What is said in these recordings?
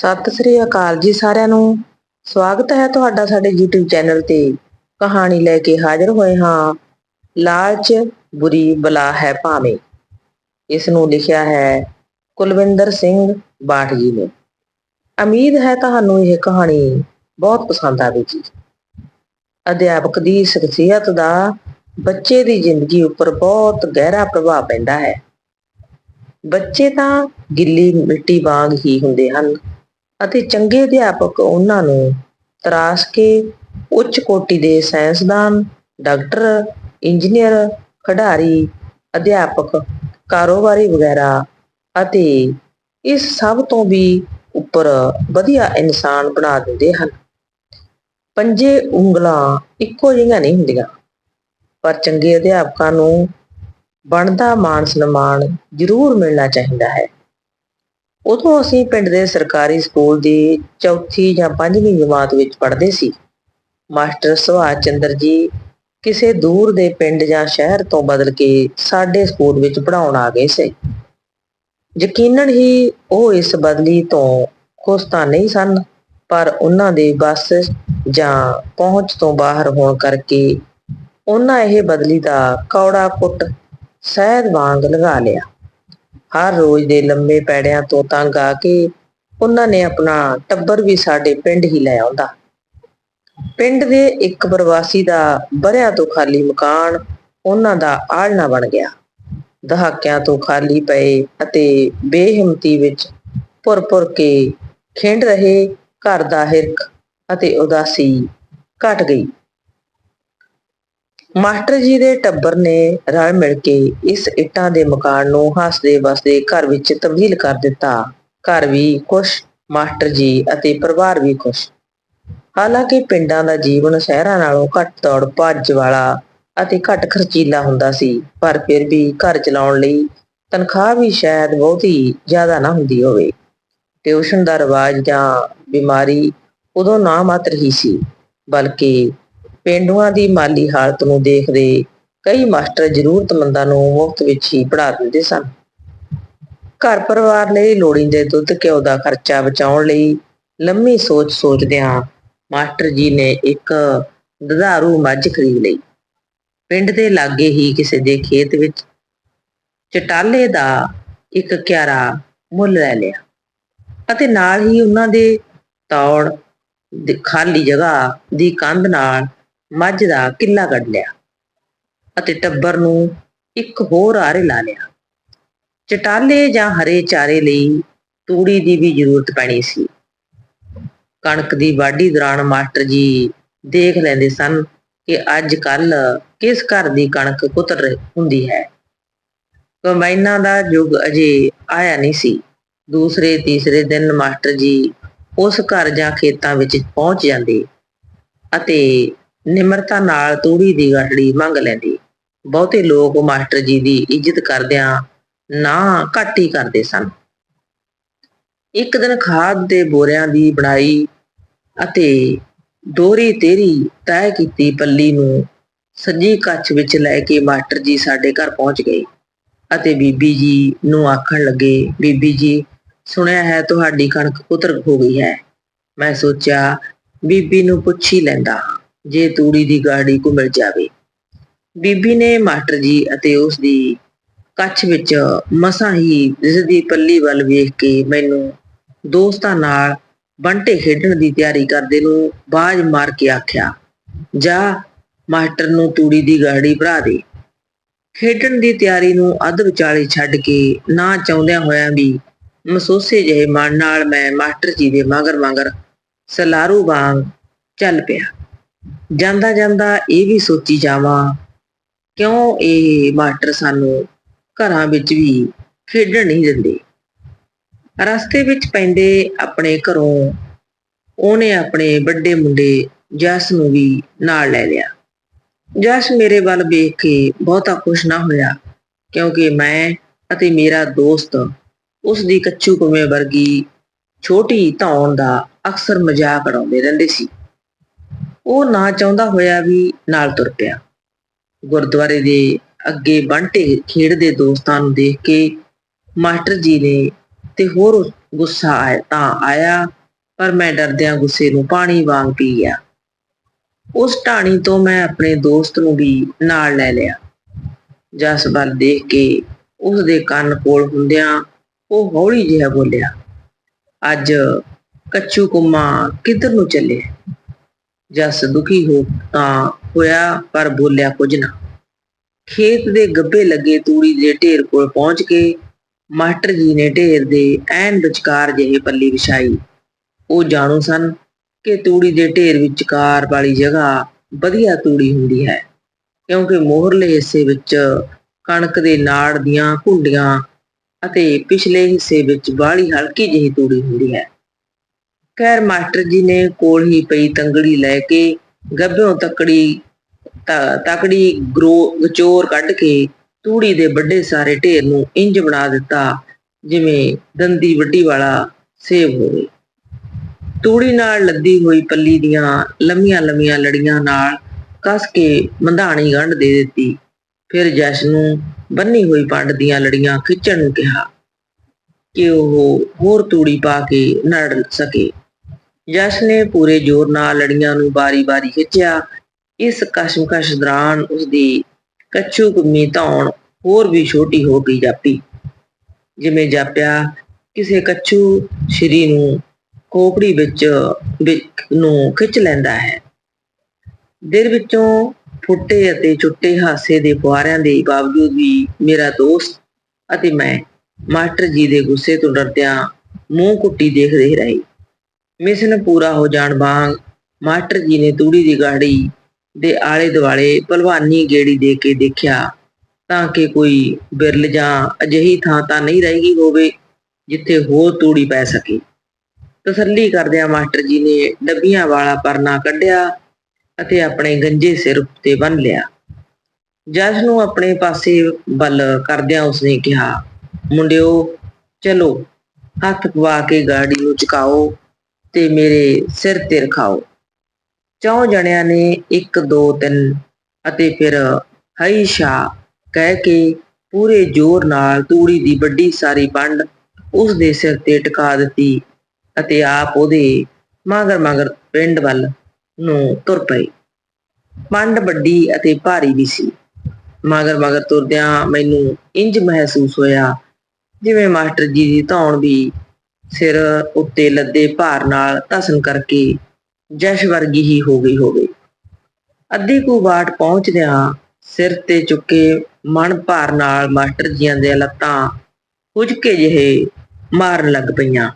ਸਤਿ ਸ੍ਰੀ ਅਕਾਲ ਜੀ ਸਾਰਿਆਂ ਨੂੰ। ਸਵਾਗਤ ਹੈ ਤੁਹਾਡਾ ਸਾਡੇ YouTube ਚੈਨਲ ਤੇ। ਕਹਾਣੀ ਲੈ ਕੇ ਹਾਜ਼ਰ ਹੋਏ ਹਾਂ। ਲਾਲਚ ਬੁਰੀ ਬਲਾ ਹੈ ਭਾਵੇਂ। ਇਸ ਨੂੰ ਲਿਖਿਆ ਹੈ ਕੁਲਵਿੰਦਰ ਸਿੰਘ ਬਾਠ ਜੀ ਨੇ। ਉਮੀਦ ਹੈ ਤੁਹਾਨੂੰ ਇਹ ਕਹਾਣੀ ਬਹੁਤ ਪਸੰਦ ਆਵੇਗੀ। ਅਧਿਆਪਕ ਦੀ ਸ਼ਖਸੀਅਤ ਦਾ ਬੱਚੇ ਦੀ ਜ਼ਿੰਦਗੀ ਉੱਪਰ ਬਹੁਤ ਗਹਿਰਾ ਪ੍ਰਭਾਵ ਪੈਂਦਾ ਹੈ। ਬੱਚੇ ਤਾਂ ਗਿੱਲੀ ਮਿੱਟੀ ਵਾਂਗ ਹੀ ਹੁੰਦੇ ਹਨ। ਅਤੇ ਚੰਗੇ ਅਧਿਆਪਕ ਉਹਨਾਂ ਨੂੰ ਤਰਾਸ਼ ਕੇ ਉੱਚ ਕੋਟੀ ਦੇ ਸਾਇੰਸਦਾਨ, ਡਾਕਟਰ, ਇੰਜੀਨੀਅਰ, ਖਿਡਾਰੀ, ਅਧਿਆਪਕ, ਕਾਰੋਬਾਰੀ ਵਗੈਰਾ ਅਤੇ ਇਸ ਸਭ ਤੋਂ ਵੀ ਉੱਪਰ ਵਧੀਆ ਇਨਸਾਨ ਬਣਾ ਦਿੰਦੇ ਹਨ। ਪੰਜੇ ਉਂਗਲਾਂ ਇੱਕੋ ਜਿਹੀਆਂ ਨਹੀਂ ਹੁੰਦੀਆਂ, ਪਰ ਚੰਗੇ ਅਧਿਆਪਕਾਂ ਨੂੰ ਬਣਦਾ ਮਾਣ ਸਨਮਾਨ ਜ਼ਰੂਰ ਮਿਲਣਾ ਚਾਹੀਦਾ ਹੈ। ਉਦੋਂ ਅਸੀਂ ਪਿੰਡ ਦੇ ਸਰਕਾਰੀ ਸਕੂਲ ਦੀ ਚੌਥੀ ਜਾਂ ਪੰਜਵੀਂ ਜਮਾਤ ਵਿੱਚ ਪੜ੍ਹਦੇ ਸੀ। ਮਾਸਟਰ ਸੁਭਾਸ਼ ਚੰਦਰ ਜੀ ਕਿਸੇ ਦੂਰ ਦੇ ਪਿੰਡ ਜਾਂ ਸ਼ਹਿਰ ਤੋਂ ਬਦਲ ਕੇ ਸਾਡੇ ਸਕੂਲ ਵਿੱਚ ਪੜ੍ਹਾਉਣ ਆ ਗਏ ਸੀ। ਯਕੀਨਨ ਹੀ ਉਹ ਇਸ ਬਦਲੀ ਤੋਂ ਖੁਸ਼ ਤਾਂ ਨਹੀਂ ਸਨ, ਪਰ ਉਹਨਾਂ ਦੇ ਬਸ ਜਾਂ ਪਹੁੰਚ ਤੋਂ ਬਾਹਰ ਹੋਣ ਕਰਕੇ ਉਹਨਾਂ ਇਹ ਬਦਲੀ ਦਾ ਕੌੜਾ ਕੁੱਟ ਸਹਿਦ ਵਾਂਗ ਲਗਾ ਲਿਆ। ਹਰ ਰੋਜ਼ ਦੇ ਲੰਮੇ ਪੈੜਿਆਂ ਤੋਂ ਤੰਗ ਆ ਕੇ ਉਹਨਾਂ ਨੇ ਆਪਣਾ ਟੱਬਰ ਵੀ ਸਾਡੇ ਪਿੰਡ ਹੀ ਲੈ ਆਉਂਦਾ। ਪਿੰਡ ਦੇ ਇੱਕ ਪ੍ਰਵਾਸੀ ਦਾ ਬਰਿਆਂ ਤੋਂ ਖਾਲੀ ਮਕਾਨ ਉਹਨਾਂ ਦਾ ਆਲਣਾ ਬਣ ਗਿਆ। ਦਹਾਕਿਆਂ ਤੋਂ ਖਾਲੀ ਪਏ ਅਤੇ ਬੇਹਿੰਮਤੀ ਵਿੱਚ ਪੁਰ-ਪੁਰ ਕੇ ਖਿੰਡ ਰਹੇ ਘਰ ਦਾ ਹਿਰਖ ਅਤੇ ਉਦਾਸੀ ਘਟ ਗਈ। ਮਾਸਟਰ ਜੀ ਦੇ ਟੱਬਰ ਨੇ ਰਲ ਮਿਲ ਕੇ ਇਸ ਇੱਟਾਂ ਦੇ ਮਕਾਨ ਨੂੰ ਹੱਸਦੇ ਵਸਦੇ ਘਰ ਵਿੱਚ ਤਬਦੀਲ ਕਰ ਦਿੱਤਾ। ਘਰ ਵੀ ਖੁਸ਼, ਮਾਸਟਰ ਜੀ ਅਤੇ ਪਰਿਵਾਰ ਵੀ ਖੁਸ਼। ਹਾਲਾਂਕਿ ਪਿੰਡਾਂ ਦਾ ਜੀਵਨ ਸ਼ਹਿਰਾਂ ਨਾਲੋਂ ਘੱਟ ਦੌੜ, ਭੱਜ ਵਾਲਾ ਅਤੇ ਘੱਟ ਖਰਚੀਲਾ ਹੁੰਦਾ ਸੀ, ਪਰ ਫਿਰ ਵੀ ਘਰ ਚਲਾਉਣ ਲਈ ਤਨਖਾਹ ਵੀ ਸ਼ਾਇਦ ਬਹੁਤੀ ਜ਼ਿਆਦਾ ਨਾ ਹੁੰਦੀ ਹੋਵੇ। ਟਿਊਸ਼ਨ ਦਾ ਰਿਵਾਜ ਜਾਂ ਬਿਮਾਰੀ ਉਦੋਂ ਨਾ ਮਾਤਰ ਹੀ ਸੀ, ਬਲਕਿ ਪਿੰਡੂਆਂ ਦੀ ਮਾਲੀ ਹਾਲਤ ਨੂੰ ਦੇਖਦੇ ਕਈ ਮਾਸਟਰ ਜ਼ਰੂਰਤਮੰਦਾਂ ਨੂੰ ਮੁਫਤ ਵਿੱਚ ਹੀ ਪੜ੍ਹਾ ਦਿੰਦੇ ਸਨ। ਘਰ ਪਰਿਵਾਰ ਲਈ ਲੋੜੀਂਦੇ ਦੁੱਧ, ਘਿਓ ਦਾ ਖਰਚਾ ਬਚਾਉਣ ਲਈ ਲੰਮੀ ਸੋਚ ਸੋਚਦਿਆਂ ਮਾਸਟਰ ਜੀ ਨੇ ਇੱਕ ਦੁਧਾਰੂ ਮੱਝ ਖਰੀਦ ਲਈ। ਪਿੰਡ ਦੇ ਲਾਗੇ ਹੀ ਕਿਸੇ ਦੇ ਖੇਤ ਵਿੱਚ ਚਟਾਲੇ ਦਾ ਇੱਕ ਕਿਆਰਾ ਮੁੱਲ ਲੈ ਲਿਆ ਅਤੇ ਨਾਲ ਹੀ ਉਹਨਾਂ ਦੇ ਤੌੜ ਦੀ ਖਾਲੀ ਜਗ੍ਹਾ ਦੀ ਕੰਧ ਨਾਲ ਮੱਝ ਦਾ ਕਿੱਲਾ ਕੱਢ ਲਿਆ ਅਤੇ ਟੱਬਰ ਨੂੰ ਇੱਕ ਹੋਰ ਆਰੇ ਲਾ ਲਿਆ। ਚਟਾਲੇ ਜਾਂ ਹਰੇ ਚਾਰੇ ਲਈ ਤੂੜੀ ਦੀ ਵੀ ਜ਼ਰੂਰਤ ਪੈਣੀ ਸੀ। ਕਣਕ ਦੀ ਵਾਢੀ ਦੌਰਾਨ ਮਾਸਟਰ ਜੀ ਦੇਖ ਲੈਂਦੇ ਸਨ ਕਿ ਅੱਜ ਕੱਲ ਕਿਸ ਘਰ ਦੀ ਕਣਕ ਕੁਤਰ ਹੁੰਦੀ ਹੈ। ਕੰਬਾਈਨਾਂ ਦਾ ਯੁੱਗ ਅਜੇ ਆਇਆ ਨਹੀਂ ਸੀ। ਦੂਸਰੇ, ਤੀਸਰੇ ਦਿਨ ਮਾਸਟਰ ਜੀ ਉਸ ਘਰ ਜਾਂ ਖੇਤਾਂ ਵਿੱਚ ਪਹੁੰਚ ਜਾਂਦੇ ਅਤੇ ਨਿਮਰਤਾ ਨਾਲ ਤੂੜੀ ਦੀ ਗਾਠੜੀ ਮੰਗ ਲੈਂਦੀ। ਬਹੁਤੇ ਲੋਕ ਮਾਸਟਰ ਜੀ ਦੀ ਇੱਜ਼ਤ ਕਰਦਿਆਂ ਨਾ ਘੱਟ ਹੀ ਕਰਦੇ ਸਨ। ਇੱਕ ਦਿਨ ਖਾਦ ਦੇ ਬੋਰਿਆਂ ਦੀ ਬਣਾਈ ਅਤੇ ਦੋਰੀ ਤੇਰੀ ਤੈਅ ਕੀਤੀ ਪੱਲੀ ਨੂੰ ਸੱਜੀ ਕੱਛ ਵਿੱਚ ਲੈ ਕੇ ਮਾਸਟਰ ਜੀ ਸਾਡੇ ਘਰ ਪਹੁੰਚ ਗਏ ਅਤੇ ਬੀਬੀ ਜੀ ਨੂੰ ਆਖਣ ਲੱਗੇ ਬੀਬੀ ਜੀ ਸੁਣਿਆ ਹੈ ਤੁਹਾਡੀ ਕਣਕ ਕੁਤਰ ਹੋ ਗਈ ਹੈ। ਮੈਂ ਸੋਚਿਆ ਬੀਬੀ ਨੂੰ ਪੁੱਛ ਹੀ ਲੈਂਦਾ ਹਾਂ, ਜੇ ਤੂੜੀ ਦੀ ਗਾੜੀ ਕੋ ਮਿਲ ਜਾਵੇ। ਬੀਬੀ ਨੇ ਮਾਸਟਰ ਜੀ ਅਤੇ ਉਸ ਦੀ ਕੱਛ ਵਿੱਚ ਮਸਾਂ ਹੀ ਦਿਸਦੀ ਪੱਲੀ ਵੱਲ ਵੇਖ ਕੇ ਮੈਨੂੰ ਦੋਸਤਾਂ ਨਾਲ ਬੰਟੇ ਖੇਡਣ ਦੀ ਤਿਆਰੀ ਕਰਦੇ ਨੂੰ ਬਾਜ ਮਾਰ ਕੇ ਆਖਿਆ, ਜਾ ਮਾਸਟਰ ਨੂੰ ਤੂੜੀ ਦੀ ਗਾੜੀ ਭਰਾ ਦੇ। ਖੇਡਣ ਦੀ ਤਿਆਰੀ ਨੂੰ ਅੱਧ ਵਿਚਾਲੇ ਛੱਡ ਕੇ ਨਾ ਚਾਹੁੰਦਿਆਂ ਹੋਇਆਂ ਵੀ ਮਸੋਸੇ ਜਿਹੇ ਮਨ ਨਾਲ ਮੈਂ ਮਾਸਟਰ ਜੀ ਦੇ ਮਗਰ ਮਗਰ ਸਲਾਰੂ ਵਾਂਗ ਚੱਲ ਪਿਆ। ਜਾਂਦਾ ਜਾਂਦਾ ਇਹ ਵੀ ਸੋਚੀ ਜਾਵਾਂ, ਕਿਉਂ ਇਹ ਮਾਸਟਰ ਸਾਨੂੰ ਘਰਾਂ ਵਿੱਚ ਵੀ ਖੇਡਣ ਨਹੀਂ ਦਿੰਦੇ? ਰਸਤੇ ਵਿੱਚ ਪੈਂਦੇ ਆਪਣੇ ਘਰੋਂ, ਉਹਨੇ ਆਪਣੇ ਵੱਡੇ ਮੁੰਡੇ ਜਸ ਨੂੰ ਵੀ ਨਾਲ ਲੈ ਲਿਆ। ਜਸ ਮੇਰੇ ਵੱਲ ਵੇਖ ਕੇ ਬਹੁਤਾ ਖੁਸ਼ ਨਾ ਹੋਇਆ, ਕਿਉਂਕਿ ਮੈਂ ਅਤੇ ਮੇਰਾ ਦੋਸਤ ਉਸ ਦੀ ਕੱਚੂ ਕੁਵੇਂ ਵਰਗੀ ਛੋਟੀ ਧੌਣ ਦਾ ਅਕਸਰ ਮਜ਼ਾਕ ਉਡਾਉਂਦੇ ਰਹਿੰਦੇ ਸੀ। ਉਹ ਨਾ ਚਾਹੁੰਦਾ ਹੋਇਆ ਵੀ ਨਾਲ ਤੁਰ ਪਿਆ। ਗੁਰਦੁਆਰੇ ਦੇ ਅੱਗੇ ਬੰਟੇ ਖੇਡਦੇ ਦੋਸਤਾਂ ਨੂੰ ਦੇਖ ਕੇ ਮਾਸਟਰ ਜੀ ਨੇ ਤੇ ਹੋਰ ਗੁੱਸਾ ਆਇਆ ਤਾਂ ਆਇਆ, ਪਰ ਮੈਂ ਡਰਦਿਆਂ ਗੁੱਸੇ ਨੂੰ ਪਾਣੀ ਵਾਂਗ ਪੀ ਗਿਆ। ਉਸ ਢਾਣੀ ਤੋਂ ਮੈਂ ਆਪਣੇ ਦੋਸਤ ਨੂੰ ਵੀ ਨਾਲ ਲੈ ਲਿਆ। ਜਸ ਵੱਲ ਦੇਖ ਕੇ ਉਸ ਦੇ ਕੰਨ ਕੋਲ ਹੁੰਦਿਆਂ ਉਹ ਹੌਲੀ ਜਿਹਾ ਬੋਲਿਆ, ਅੱਜ ਕੱਚੂ ਕੁੰਮਾ ਕਿੱਧਰ ਨੂੰ ਚੱਲੇ ਜਸ ਦੁਖੀ ਹੋ ਤਾਂ ਹੋਇਆ, ਪਰ ਬੋਲਿਆ ਕੁਝ ਨਾ। ਖੇਤ ਦੇ ਗੱਬੇ ਲੱਗੇ ਤੂੜੀ ਦੇ ਢੇਰ ਕੋਲ ਪਹੁੰਚ ਕੇ ਮਾਸਟਰ ਜੀ ਨੇ ਢੇਰ ਦੇ ਐਨ ਵਿਚਕਾਰ ਜਿਹੇ ਪੱਲੀ ਵਿਛਾਈ। ਉਹ ਜਾਣੂ ਸਨ ਕਿ ਤੂੜੀ ਦੇ ਢੇਰ ਵਿਚਕਾਰ ਵਾਲੀ ਜਗ੍ਹਾ ਵਧੀਆ ਤੂੜੀ ਹੁੰਦੀ ਹੈ, ਕਿਉਂਕਿ ਮੋਹਰਲੇ ਹਿੱਸੇ ਵਿੱਚ ਕਣਕ ਦੇ ਨਾੜ ਦੀਆਂ ਘੁੰਡੀਆਂ ਅਤੇ ਪਿਛਲੇ ਹਿੱਸੇ ਵਿੱਚ ਬਾਹਲੀ ਹਲਕੀ ਜਿਹੀ ਤੂੜੀ ਹੁੰਦੀ ਹੈ। ਖੈਰ ਮਾਸਟਰ ਜੀ ਨੇ ਕੋਲ ਹੀ ਪਈ ਤੰਗੜੀ ਲੈ ਕੇ, ਗੱਭਿਓਂ ਤਕੜੀ ਤ- ਤਕੜੀ ਗਰੋ ਗਚੋਰ ਕੱਢ ਕੇ ਤੂੜੀ ਦੇ ਵੱਡੇ ਸਾਰੇ ਢੇਰ ਨੂੰ ਇੰਜ ਬਣਾ ਦਿੱਤਾ, ਜਿਵੇਂ ਦੰਦੀ ਵੱਡੀ ਵਾਲਾ ਸੇਬ ਹੋਵੇ। ਤੂੜੀ ਨਾਲ ਲੱਦੀ ਹੋਈ ਪੱਲੀ ਦੀਆਂ ਲੰਮੀਆਂ ਲੰਮੀਆਂ ਲੜੀਆਂ ਨਾਲ ਕੱਸ ਕੇ ਮੰਧਾਣੀ ਗੰਢ ਦੇ ਦਿੱਤੀ। ਫਿਰ ਜਸ਼ ਨੂੰ ਬੰਨੀ ਹੋਈ ਪੰਡ ਦੀਆਂ ਲੜੀਆਂ ਖਿੱਚਣ ਨੂੰ ਕਿਹਾ ਕਿ ਉਹ ਹੋਰ ਤੂੜੀ ਪਾ ਕੇ ਨੜ ਸਕੇ। ਜਸ਼ ਨੇ ਪੂਰੇ ਜ਼ੋਰ ਨਾਲ ਲੜੀਆਂ ਨੂੰ ਬਾਰੀ-ਬਾਰੀ ਖਿੱਚਿਆ। ਇਸ ਕਸ਼ਮਕਸ਼ ਦੌਰਾਨ ਉਸਦੀ ਕੱਚੂ ਕੁੰਮੀ ਧੌਣ ਹੋਰ ਵੀ ਛੋਟੀ ਹੋ ਗਈ ਜਾਪੀ। ਜਿਵੇਂ ਜਾਪਿਆ, ਕਿਸੇ ਕੱਚੂ ਸ਼ਰੀ ਨੂੰ ਕੋਪੜੀ ਵਿੱਚ ਨੂੰ ਖਿੱਚ ਲੈਂਦਾ ਹੈ। ਦਿਲ ਵਿੱਚੋਂ ਫੁੱਟੇ ਅਤੇ ਛੁੱਟੇ ਹਾਸੇ ਦੇ ਫੁਹਾਰਿਆਂ ਦੇ ਬਾਵਜੂਦ ਵੀ ਮੇਰਾ ਦੋਸਤ ਅਤੇ ਮੈਂ ਮਾਸਟਰ ਜੀ ਦੇ ਗੁੱਸੇ ਤੋਂ ਡਰਦਿਆਂ ਮੂੰਹ ਕੁੱਟੀ ਦੇਖਦੇ ਰਹੇ। ਮਿਸ਼ਨ ਪੂਰਾ ਹੋ ਜਾਣ ਵਾਂਗ ਮਾਸਟਰ ਜੀ ਨੇ ਤੂੜੀ ਦੀ ਗਾੜੀ ਦੇ ਆਲੇ ਦੁਆਲੇ ਭਲਵਾਨੀ ਗੇੜੀ ਦੇ ਕੇ ਦੇਖਿਆ ਤਾਂ ਕਿ ਕੋਈ ਬਿਰਲ ਜਾਂ ਅਜਿਹੀ ਥਾਂ ਤਾਂ ਨਹੀਂ ਰਹੇਗੀ ਹੋਵੇ ਜਿੱਥੇ ਹੋਰ ਤੂੜੀ ਪੈ ਸਕੇ। ਤਸੱਲੀ ਕਰਦਿਆਂ ਮਾਸਟਰ ਜੀ ਨੇ ਡੱਬੀਆਂ ਵਾਲਾ ਪਰਨਾ ਕੱਢਿਆ ਅਤੇ ਆਪਣੇ ਗੰਜੇ ਸਿਰ ਉੱਤੇ ਬੰਨ ਲਿਆ। ਜਸ ਨੂੰ ਆਪਣੇ ਪਾਸੇ ਵੱਲ ਕਰਦਿਆਂ ਉਸਨੇ ਕਿਹਾ, ਮੁੰਡਿਓ, ਚਲੋ, ਹੱਥ ਪਵਾ ਕੇ ਗਾੜੀ ਨੂੰ ਚੁਕਾਓ ਤੇ ਮੇਰੇ ਸਿਰ ਤੇ ਰਖਾਓ। ਚੌਂ ਜਣਿਆਂ ਨੇ 1 2 3 ਅਤੇ ਫਿਰ ਹਈ ਸ਼ਾ ਕਹਿ ਕੇ ਪੂਰੇ ਜ਼ੋਰ ਨਾਲ ਤੂੜੀ ਦੀ ਵੱਡੀ ਸਾਰੀ ਪੰਡ ਉਸ ਦੇ ਸਿਰ ਤੇ ਟਿਕਾ ਦਿੱਤੀ ਅਤੇ ਆਪ ਉਹਦੇ ਮਾਗਰ ਮਗਰ ਪਿੰਡ ਵੱਲ ਨੂੰ ਤੁਰ ਪਏ। ਪੰਡ ਵੱਡੀ ਅਤੇ ਭਾਰੀ ਵੀ ਸੀ। ਮਾਗਰ ਮਗਰ ਤੁਰਦਿਆਂ ਮੈਨੂੰ ਇੰਜ ਮਹਿਸੂਸ ਹੋਇਆ ਜਿਵੇਂ ਮਾਸਟਰ ਜੀ ਦੀ ਧੌਣ ਵੀ ਸਿਰ ਉੱਤੇ ਲੱਦੇ ਭਾਰ ਨਾਲ ਧਸਨ ਕਰਕੇ ਜਸ਼ ਵਰਗੀ ਹੀ ਹੋ ਗਈ ਹੋਵੇ। ਅੱਧੀ ਕੁ ਬਾਟ ਪਹੁੰਚਦਿਆਂ ਸਿਰ ਤੇ ਚੁੱਕੇ ਮਨ ਭਾਰ ਨਾਲ ਮਾਸਟਰ ਜੀਆਂ ਦੇ ਲੱਤਾਂ ਹੁਜਕੇ ਜਿਹੇ ਮਾਰਨ ਲੱਗ ਪਈਆਂ।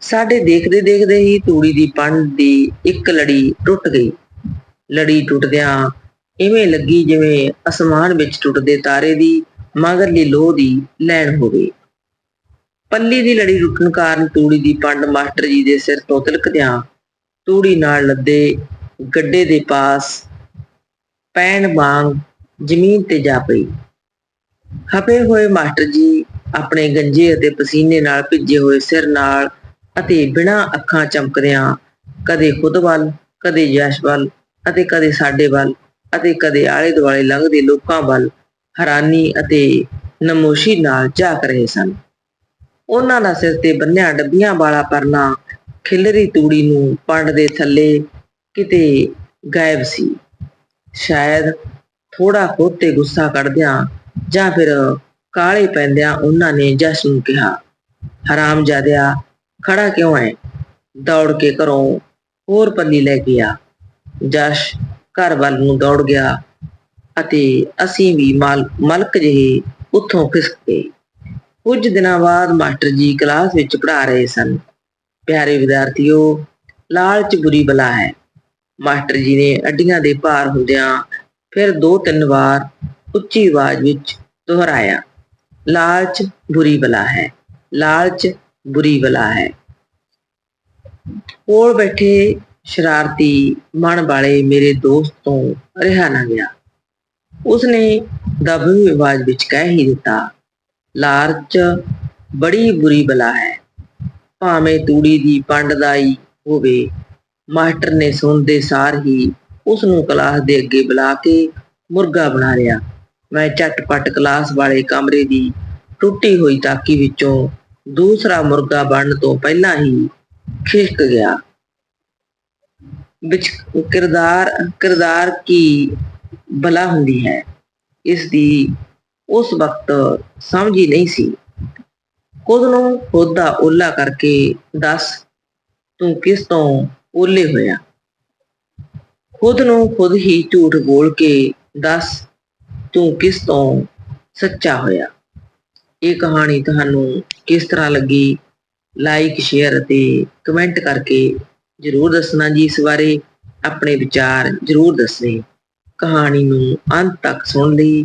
ਸਾਡੇ ਦੇਖਦੇ ਦੇਖਦੇ ਹੀ ਤੂੜੀ ਦੀ ਪੰਡ ਦੀ ਇੱਕ ਲੜੀ ਟੁੱਟ ਗਈ। ਲੜੀ ਟੁੱਟਦਿਆਂ ਇਵੇਂ ਲੱਗੀ ਜਿਵੇਂ ਅਸਮਾਨ ਵਿੱਚ ਟੁੱਟਦੇ ਤਾਰੇ ਦੀ ਮਗਰਲੀ ਲੋਹ ਦੀ ਲੈਣ ਹੋਵੇ। ਪੱਲੀ ਦੀ ਲੜੀ ਟੁੱਟਣ ਕਾਰਨ ਤੂੜੀ ਦੀ ਪੰਡ ਮਾਸਟਰ ਜੀ ਦੇ ਸਿਰ ਤੋਂ ਤਿਲਕਦਿਆਂ ਤੂੜੀ ਨਾਲ ਲੱਦੇ ਗੱਡੇ ਦੇ ਪਾਸ ਪੈਣ ਵਾਂਗ ਜ਼ਮੀਨ ਤੇ ਜਾ ਪਈ। ਖਪੇ ਹੋਏ ਮਾਸਟਰ ਜੀ ਆਪਣੇ ਗੰਜੇ ਅਤੇ ਪਸੀਨੇ ਨਾਲ ਭਿੱਜੇ ਹੋਏ ਸਿਰ ਨਾਲ ਅਤੇ ਬਿਨਾਂ ਅੱਖਾਂ ਚਮਕਦਿਆਂ ਕਦੇ ਖੁਦ ਵੱਲ, ਕਦੇ ਯਸ਼ ਵੱਲ ਅਤੇ ਕਦੇ ਸਾਡੇ ਵੱਲ ਅਤੇ ਕਦੇ ਆਲੇ ਦੁਆਲੇ ਲੰਘਦੇ ਲੋਕਾਂ ਵੱਲ ਹੈਰਾਨੀ ਅਤੇ ਨਮੋਸ਼ੀ ਨਾਲ ਝਾਕ ਰਹੇ ਸਨ। ਉਹਨਾਂ ਦਾ ਸਿਰ ਤੇ ਬੰਨਿਆ ਡੱਬੀਆਂ ਵਾਲਾ ਪਰਨਾ, ਖਿਲਰੀ ਤੂੜੀ ਨੂੰ ਪੰਡ ਦੇ ਥੱਲੇ ਕਿਤੇ ਗਾਇਬ ਸੀ। ਸ਼ਾਇਦ ਥੋੜਾ ਖੋਤੇ ਗੁੱਸਾ ਕੱਢਦਿਆਂ ਜਾਂ ਫਿਰ ਕਾਲੇ ਪੈਂਦਿਆਂ ਉਹਨਾਂ ਨੇ ਜਸ ਨੂੰ ਕਿਹਾ ਹਰਾਮ ਜਾਦਿਆ ਖੜਾ ਕਿਉਂ ਹੈ ਦੌੜ ਕੇ ਘਰੋਂ ਹੋਰ ਪੱਲੀ ਲੈ ਗਿਆ ਜਸ਼ ਘਰ ਵੱਲ ਨੂੰ ਦੌੜ ਗਿਆ ਅਤੇ ਅਸੀਂ ਵੀ ਮਾਲ, ਮਲਕ ਜਿਹੇ ਉੱਥੋਂ ਖਿਸਕ ਗਏ। ਕੁਝ ਦਿਨਾਂ ਬਾਅਦ ਮਾਸਟਰ ਜੀ ਕਲਾਸ ਵਿੱਚ ਪੜ੍ਹਾ ਰਹੇ ਸਨ। ਪਿਆਰੇ ਵਿਦਿਆਰਥੀਓ, ਲਾਲਚ ਬੁਰੀ ਬਲਾ ਹੈ। ਮਾਸਟਰ ਜੀ ਨੇ ਅੱਡੀਆਂ ਦੇ ਭਾਰ ਹੁੰਦਿਆਂ ਫਿਰ ਦੋ ਤਿੰਨ ਵਾਰ ਉੱਚੀ ਆਵਾਜ਼ ਵਿੱਚ ਦੁਹਰਾਇਆ, ਲਾਲਚ ਬੁਰੀ ਬਲਾ ਹੈ, ਲਾਲਚ ਬੁਰੀ ਬਲਾ ਹੈ। ਕੋਲ ਬੈਠੇ ਸ਼ਰਾਰਤੀ ਮਨ ਵਾਲੇ ਮੇਰੇ ਦੋਸਤ ਤੋਂ ਰਿਹਾ ਨਾ ਗਿਆ। ਉਸਨੇ ਦਬੀ ਆਵਾਜ਼ ਵਿੱਚ ਕਹਿ ਹੀ ਦਿੱਤਾ ਲਾਲਚ ਬੜੀ ਬੁਰੀ ਬਲਾ ਹੈ। ਭਾਵੇਂ ਤੂੜੀ ਦੀ ਪੰਡ ਦਾਈ ਹੋਵੇ, ਮਾਸਟਰ ਨੇ ਸੁਣਦੇ ਸਾਰ ਹੀ ਉਸ ਨੂੰ ਕਲਾਸ ਦੇ ਅੱਗੇ ਬੁਲਾ ਕੇ ਮੁਰਗਾ ਬਣਾ ਲਿਆ। ਮੈਂ ਝਟਪਟ ਕਲਾਸ ਵਾਲੇ ਕਮਰੇ ਦੀ ਟੁੱਟੀ ਹੋਈ ਤਾਕੀ ਵਿੱਚੋਂ ਦੂਸਰਾ ਮੁਰਗਾ ਬਣਨ ਤੋਂ ਪਹਿਲਾਂ ਹੀ ਖਿਸਕ ਗਿਆ। ਵਿੱਚ ਕਿਰਦਾਰ ਕਿਰਦਾਰ ਕੀ ਬਲਾ ਹੁੰਦੀ ਹੈ? ਇਸ ਦੀ ਉਸ ਵਕਤ ਸਮਝ ਹੀ ਨਹੀਂ ਸੀ। ਖੁਦ ਨੂੰ ਖੁਦ ਦਾ ਓਲਾ ਕਰਕੇ ਦੱਸ, ਤੂੰ ਕਿਸ ਤੋਂ ਓਲੇ ਹੋਇਆ? ਖੁਦ ਨੂੰ ਖੁਦ ਹੀ ਝੂਠ ਬੋਲ ਕੇ ਦੱਸ, ਤੂੰ ਕਿਸ ਤੋਂ ਸੱਚਾ ਹੋਇਆ? ਇਹ ਕਹਾਣੀ ਤੁਹਾਨੂੰ ਕਿਸ ਤਰ੍ਹਾਂ ਲੱਗੀ? ਲਾਈਕ ਸ਼ੇਅਰ ਅਤੇ ਕਮੈਂਟ ਕਰਕੇ ਜਰੂਰ ਦੱਸਣਾ ਜੀ। ਇਸ ਬਾਰੇ ਆਪਣੇ ਵਿਚਾਰ ਜਰੂਰ ਦੱਸਣੇ। ਕਹਾਣੀ ਨੂੰ ਅੰਤ ਤੱਕ ਸੁਣ ਲਈ